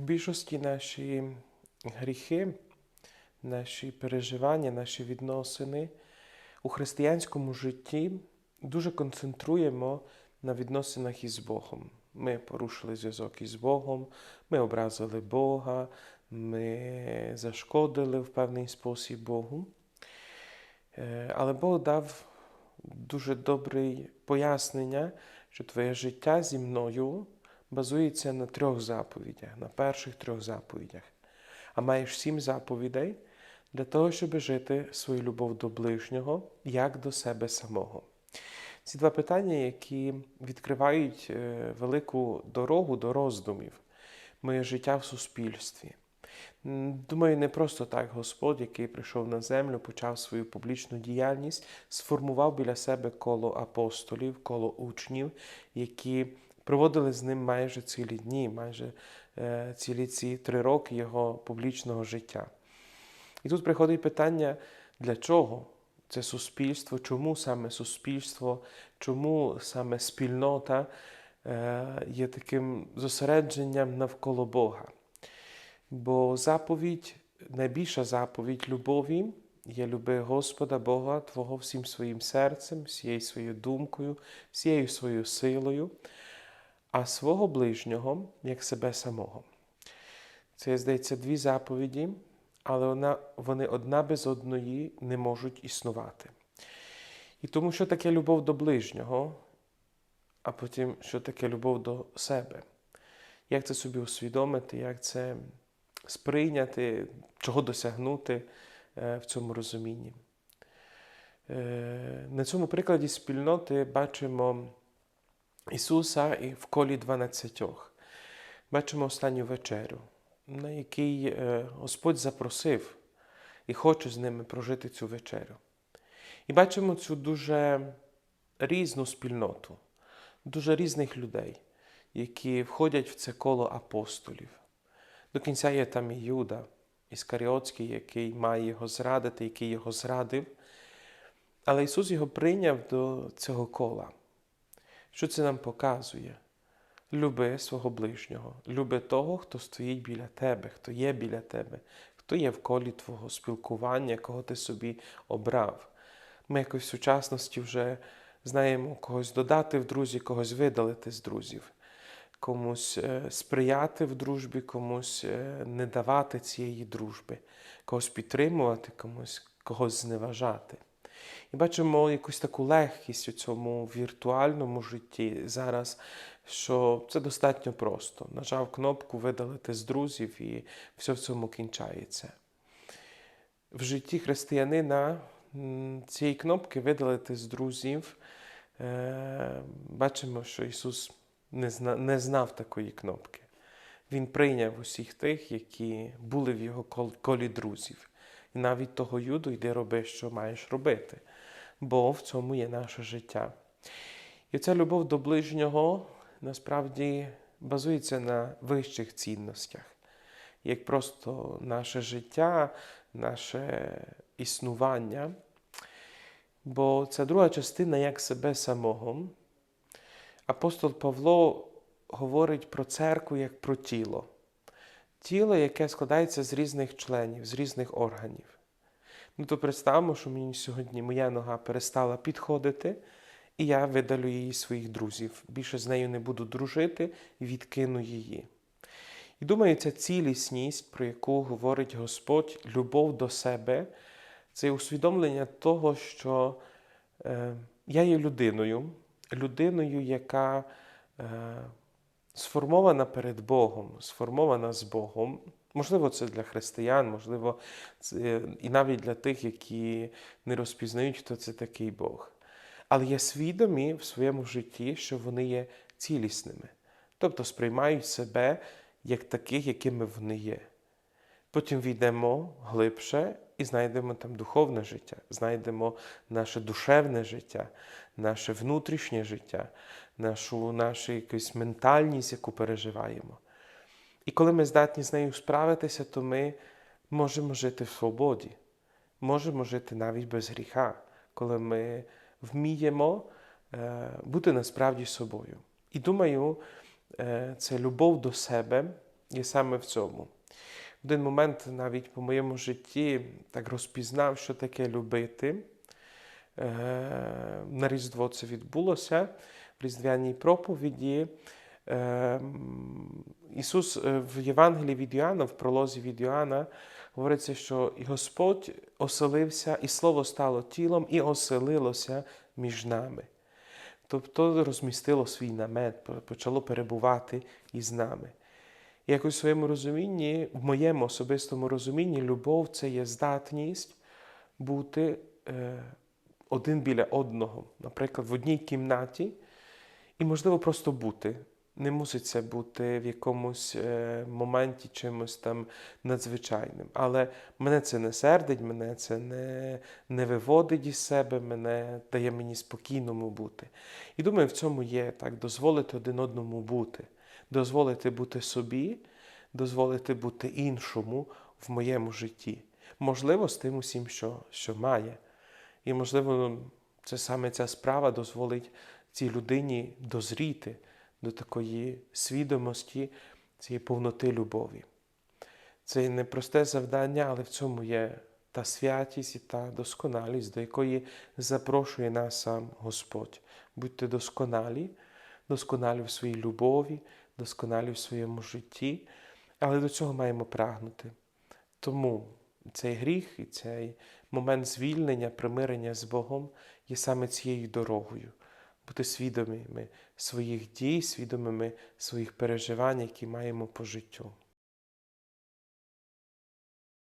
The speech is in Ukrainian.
В більшості наші гріхи, наші переживання, наші відносини у християнському житті дуже концентруємо на відносинах із Богом. Ми порушили зв'язок із Богом, ми образили Бога, ми зашкодили в певний спосіб Богу. Е, Але Бог дав дуже добре пояснення, що твоє життя зі мною базується на трьох заповідях, на перших трьох заповідях. А маєш сім заповідей для того, щоб жити свою любов до ближнього, як до себе самого. Ці два питання, які відкривають е, велику дорогу до роздумів, моє життя в суспільстві. Думаю, не просто так Господь, який прийшов на землю, почав свою публічну діяльність, сформував біля себе коло апостолів, коло учнів, які проводили з ним майже цілі дні, майже е, цілі ці три роки його публічного життя. І тут приходить питання, для чого це суспільство, чому саме суспільство, чому саме спільнота е, є таким зосередженням навколо Бога. Бо заповідь, найбільша заповідь любові є люби Господа Бога Твого всім своїм серцем, всією своєю думкою, всією своєю силою, а свого ближнього як себе самого. Це, здається, дві заповіді, але вона, вони одна без одної не можуть існувати. І тому, що таке любов до ближнього, а потім, що таке любов до себе. Як це собі усвідомити, як це сприйняти, чого досягнути е, в цьому розумінні. Е, На цьому прикладі спільноти бачимо Ісуса і в колі дванадцятьох. Бачимо останню вечерю, на якій е, Господь запросив і хоче з ними прожити цю вечерю. І бачимо цю дуже різну спільноту, дуже різних людей, які входять в це коло апостолів. До кінця є там і Юда, Іскаріотський, який має його зрадити, який його зрадив. Але Ісус його прийняв до цього кола. Що це нам показує? Люби свого ближнього, люби того, хто стоїть біля тебе, хто є біля тебе, хто є в колі твого спілкування, кого ти собі обрав. Ми якось в сучасності вже знаємо когось додати в друзі, когось видалити з друзів, комусь е, сприяти в дружбі, комусь е, не давати цієї дружби, когось підтримувати, комусь когось зневажати. І бачимо якусь таку легкість у цьому віртуальному житті зараз, що це достатньо просто. Нажав кнопку видалити з друзів і все в цьому кінчається. В житті християнина цієї кнопки видалити з друзів. е, Бачимо, що Ісус не зна- не знав такої кнопки. Він прийняв усіх тих, які були в його колі друзів. І навіть того юду йди роби, що маєш робити, бо в цьому є наше життя. І ця любов до ближнього насправді базується на вищих цінностях, як просто наше життя, наше існування. Бо ця друга частина як себе самого. Апостол Павло говорить про церкву як про тіло. Тіло, яке складається з різних членів, з різних органів. Ну то представимо, що мені сьогодні моя нога перестала підходити, і я видалю її своїх друзів. Більше з нею не буду дружити і відкину її. І думаю, ця цілісність, про яку говорить Господь, любов до себе, це усвідомлення того, що е, я є людиною, людиною, яка е, сформована перед Богом, сформована з Богом. Можливо, це для християн, можливо, це і навіть для тих, які не розпізнають, хто це такий Бог. Але є свідомі в своєму житті, що вони є цілісними, тобто сприймають себе як таких, якими вони є. Потім війдемо глибше і знайдемо там духовне життя, знайдемо наше душевне життя, наше внутрішнє життя, нашу, нашу якусь ментальність, яку переживаємо. І коли ми здатні з нею справитися, то ми можемо жити в свободі, можемо жити навіть без гріха, коли ми вміємо е, бути насправді собою. І думаю, е, це любов до себе є саме в цьому. Один момент навіть по моєму житті так розпізнав, що таке любити. Е, На Різдво це відбулося в Різдвяній проповіді. Е, Ісус е, в Євангелії від Йоанна, в пролозі від Йоанна, говориться, що Господь оселився, і Слово стало тілом, і оселилося між нами. Тобто розмістило свій намет, почало перебувати із нами. Якось в своєму розумінні, в моєму особистому розумінні, любов це є здатність бути е, один біля одного, наприклад, в одній кімнаті, і, можливо, просто бути. Не мусить це бути в якомусь е, моменті чимось там надзвичайним. Але мене це не сердить, мене це не, не виводить із себе, мене дає мені спокійному бути. І думаю, в цьому є так, дозволити один одному бути, дозволити бути собі, дозволити бути іншому в моєму житті. Можливо, з тим усім, що, що має. І, можливо, це саме ця справа дозволить цій людині дозріти до такої свідомості, цієї повноти любові. Це непросте завдання, але в цьому є та святість і та досконалість, до якої запрошує нас сам Господь. Будьте досконалі, досконалі в своїй любові, досконалі в своєму житті, але до цього маємо прагнути. Тому цей гріх і цей момент звільнення, примирення з Богом є саме цією дорогою. Бути свідомими своїх дій, свідомими своїх переживань, які маємо по життю.